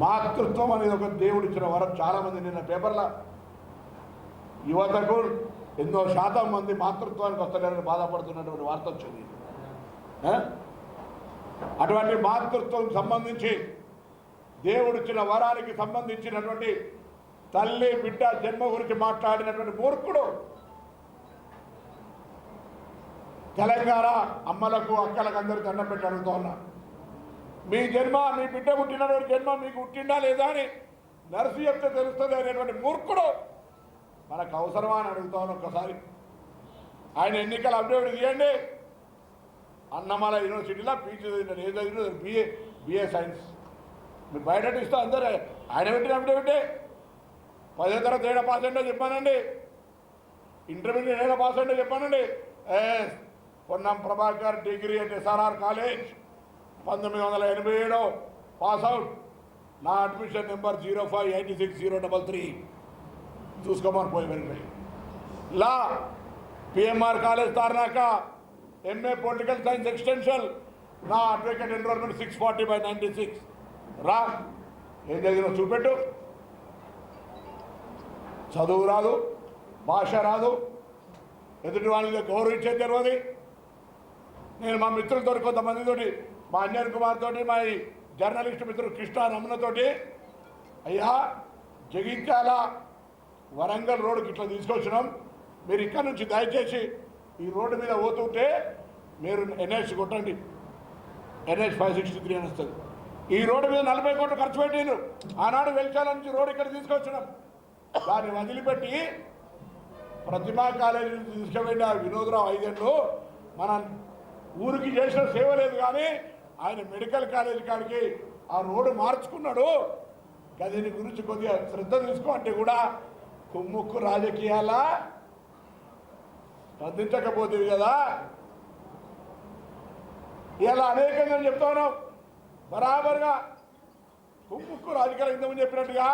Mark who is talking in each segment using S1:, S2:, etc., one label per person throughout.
S1: మాతృత్వం అనేది ఒక దేవుడు ఇచ్చిన వరం. చాలామంది నిన్న పేపర్లో యువతకు ఎన్నో శాతం మంది మాతృత్వానికి వస్తలేరని బాధపడుతున్నటువంటి వార్త వచ్చింది? అటువంటి మాతృత్వం సంబంధించి దేవుడిచ్చిన వరానికి సంబంధించినటువంటి తల్లి బిడ్డ జన్మ గురించి మాట్లాడినటువంటి మూర్ఖుడు తెలంగాణ అమ్మలకు అక్కలకు అందరికి దండం పెట్టి అడుగుతా మీ జన్మ మీ బిడ్డ పుట్టినటువంటి జన్మ మీకు ఉట్టిండా లేదా అని నర్సు చెప్తే తెలుస్తుంది అనేటువంటి మూర్ఖుడు మనకు అవసరమా అని అడుగుతాను ఒక్కసారి. ఆయన ఎన్నికలు అప్డేట్ తీయండి. అన్నమల యూనివర్సిటీలో పీజీ చదివినాడు ఏ చదివిన బిఏ బిఏ సైన్స్ మీరు బయట ఇస్తా అందరూ ఆయన పెట్టిన అప్డేటే పదో తరగతి ఏడా పాస్ అయిందో చెప్పానండి. ఇంటర్మీడియట్ ఏడా పాస్ అయిందో చెప్పానండి. ఎస్ పొన్నం ప్రభాకర్ డిగ్రీ అంటే ఎస్ఆర్ఆర్ కాలేజ్ పంతొమ్మిది వందల ఎనభై ఏడు పాస్ అవుట్. నా admission number zero five eighty six zero double three. చూసుకోమని పోయి verify law PMR college Tarnaka MA political science extension నా advocate enrolment six forty by ninety six. రా ఏం జరిగినా చూపెట్టు. చదువు రాదు భాష రాదు. ఎదుటి వాళ్ళని గౌరవించే తెలియదు నేను మా మిత్రులతో కొంతమందితోటి మా అంజన్ కుమార్ తోటి మా జర్నలిస్ట్ మిత్రుడు కృష్ణా రమణతోటి అయ్యా జగిత్యాల వరంగల్ రోడ్డుకి ఇట్లా తీసుకొచ్చినాం. మీరు ఇక్కడ నుంచి దయచేసి ఈ రోడ్డు మీద పోతుంటే మీరు ఎన్హెచ్ కొట్టండి. ఎన్హెచ్ ఫైవ్ సిక్స్టీ త్రీ అని వస్తుంది. ఈ రోడ్డు మీద నలభై కోట్లు ఖర్చు పెట్టిండ్రు. ఆనాడు వెలిచాల నుంచి రోడ్డు ఇక్కడ తీసుకొచ్చినాం. దాన్ని వదిలిపెట్టి ప్రతిభా కాలేజీ నుంచి తీసుకువెళ్ళి ఆ వినోదరావు ఐదేళ్ళు. మన ఊరికి చేసిన సేవ లేదు కానీ ఆయన మెడికల్ కాలేజ్ కాడికి ఆ రోడ్డు మార్చుకున్నాడు. దీని గురించి కొద్దిగా శ్రద్ధ తీసుకో అంటే కూడా కుమ్ముక్కు రాజకీయాల? స్పందించకపోతుంది కదా. ఇలా అనేకంగా చెప్తాను బరాబర్గా కుమ్ముక్కు రాజకీయాలు ఇంతకుముందు చెప్పినట్టుగా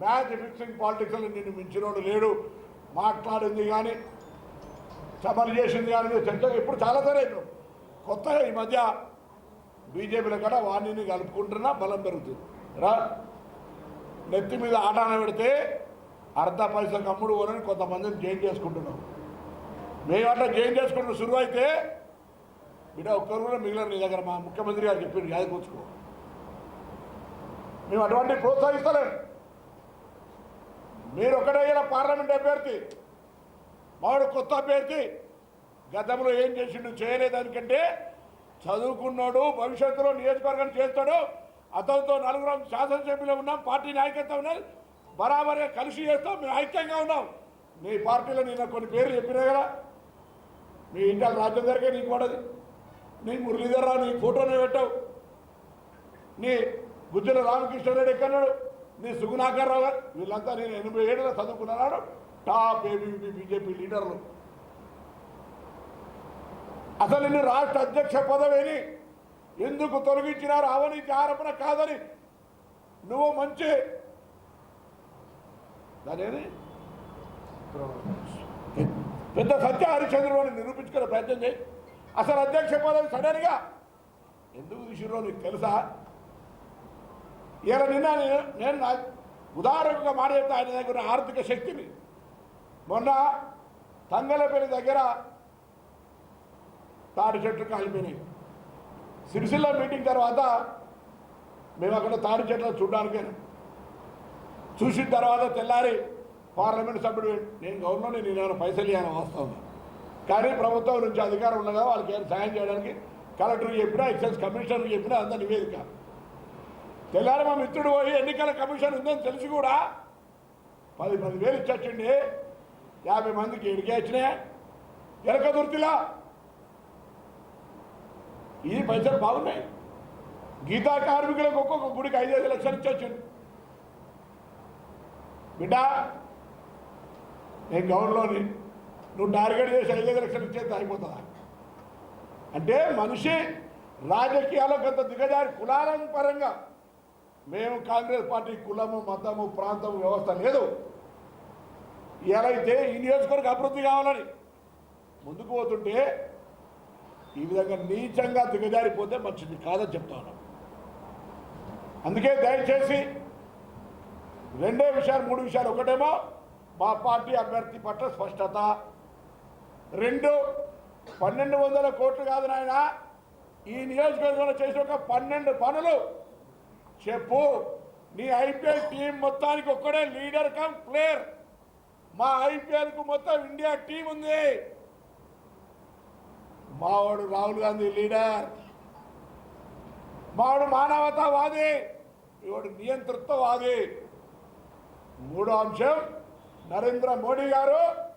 S1: మ్యాచ్ ఫిక్సింగ్ పాలిటిక్స్లో నిన్ను మించినోడు లేడు. మాట్లాడింది కానీ సభలు చేసింది కానీ చర్చ ఇప్పుడు చాలా సరే కొత్తగా ఈ మధ్య బీజేపీలో కూడా వాణిని కలుపుకుంటున్నా బలం పెరుగుతుంది. రా. నెత్తి మీద ఆటాన పెడితే అర్ధ పైసా కమ్ముడు కొనని కొంతమందిని జైన్ చేసుకుంటున్నాం. మేము అట్లా జైన్ చేసుకుంటున్న శురువు అయితే బిడ్డ ఒక్కరు కూడా మిగిలిన నీ దగ్గర మా ముఖ్యమంత్రి గారు చెప్పిండు అది కూర్చుకో. మేము అటువంటి ప్రోత్సహిస్తలేము మీరు ఒకటే ఇలా పార్లమెంట్ అభ్యర్థి మావాడు కొత్త అభ్యర్థి గతంలో ఏం చేసిండు చేయలేదానికంటే చదువుకున్నాడు భవిష్యత్తులో నియోజకవర్గం చేస్తాడు. అతనితో నలుగురం శాసనసభ్యులు ఉన్నాం పార్టీ నాయకత్వం ఉన్నది. బరాబరే కలిసి చేస్తాం మేము ఐక్యంగా ఉన్నాం. మీ పార్టీలో నేను కొన్ని పేర్లు చెప్పినా కదా? మీ ఇంట్లో రాజ్యం నీకు పడదు. నీ మురళీధర్రావు నీ ఫోటోనే పెట్టావు. నీ గుజ్జల రామకృష్ణారెడ్డి ఎక్కన్నాడు నీ సుగుణాకర్ రావు గారు. వీళ్ళంతా నేను ఎనభై ఏడులో చదువుకున్నాడు టాప్ ఏబీపీ బీజేపీ లీడర్లు. అసలు నిన్ను రాష్ట్ర అధ్యక్ష పదవిని ఎందుకు తొలగించినారు అవినీతి ఆరోపణ కాదని. నువ్వు మంచి దాని పెద్ద సత్య హరిచంద్రుని నిరూపించుకునే ప్రయత్నం చేయి. అసలు అధ్యక్ష పదవి సడన్గా ఎందుకు తీసిరో నీకు తెలుసా? ఇలా నిన్న నేను నేను నా ఉదాహరణగా మాట చెప్తా ఆయన దగ్గర ఆర్థిక శక్తిని. మొన్న తంగలపల్లి దగ్గర తాడి చెట్లు కాలిపోయినాయి. సిరిసిల్ల మీటింగ్ తర్వాత మేము అక్కడ తాడి చెట్లు చూడడానికి చూసిన తర్వాత తెల్లారి పార్లమెంట్ సభ్యుడు నేను గవర్నమెంట్ నేను ఏమైనా పైసలు ఇవ్వాలని వాస్తవం కానీ ప్రభుత్వం నుంచి అధికారం ఉండగా వాళ్ళకి ఏమైనా సాయం చేయడానికి కలెక్టర్ చెప్పినా ఎక్సైజ్ కమిషనర్ చెప్పినా అంత నివేదిక. తెల్లారి మా మిత్రుడు పోయి ఎన్నికల కమిషన్ ఉందని తెలిసి కూడా పది పది వేలు ఇచ్చొచ్చిండి యాభై మందికి ఎడికే వచ్చినాయి ఎరక దుర్తిలా ఈ పైసలు బాగున్నాయి. గీతా కార్మికులకు ఒక్కొక్క గుడికి ఐదైదు లక్షలు ఇచ్చొచ్చింది బిడ్డ నేను గవర్నలోని నువ్వు టార్గెట్ చేసి ఐదైదు లక్షలు ఇచ్చేది అయిపోతుందా? అంటే మనిషి రాజకీయాలకు అంత దిగజారి కులాల పరంగా మేము కాంగ్రెస్ పార్టీ కులము మతము ప్రాంతం వ్యవస్థ లేదు. ఎలా అయితే ఈ నియోజకవర్గ అభివృద్ధి కావాలని ముందుకు పోతుంటే ఈ విధంగా నీచంగా దిగజారిపోతే మంచిది కాదని చెప్తాను అందుకే దయచేసి రెండే విషయాలు మూడు విషయాలు ఒకటేమో మా పార్టీ అభ్యర్థి పట్ల స్పష్టత. రెండు పన్నెండు వందల కోట్లు కాదు నాయన ఈ నియోజకవర్గంలో చేసిన ఒక పన్నెండు పనులు. చెప్పు నీ ఐపీఎల్ టీం మొత్తానికి ఒక్కడే లీడర్ కమ్ ప్లేయర్. మా ఐపీఎల్కు మొత్తం ఇండియా టీం ఉంది. మావాడు రాహుల్ గాంధీ లీడర్. మావాడు మానవతావాది. ఇవాడు నియంతృత్వవాది. మూడో అంశం నరేంద్ర మోడీ గారు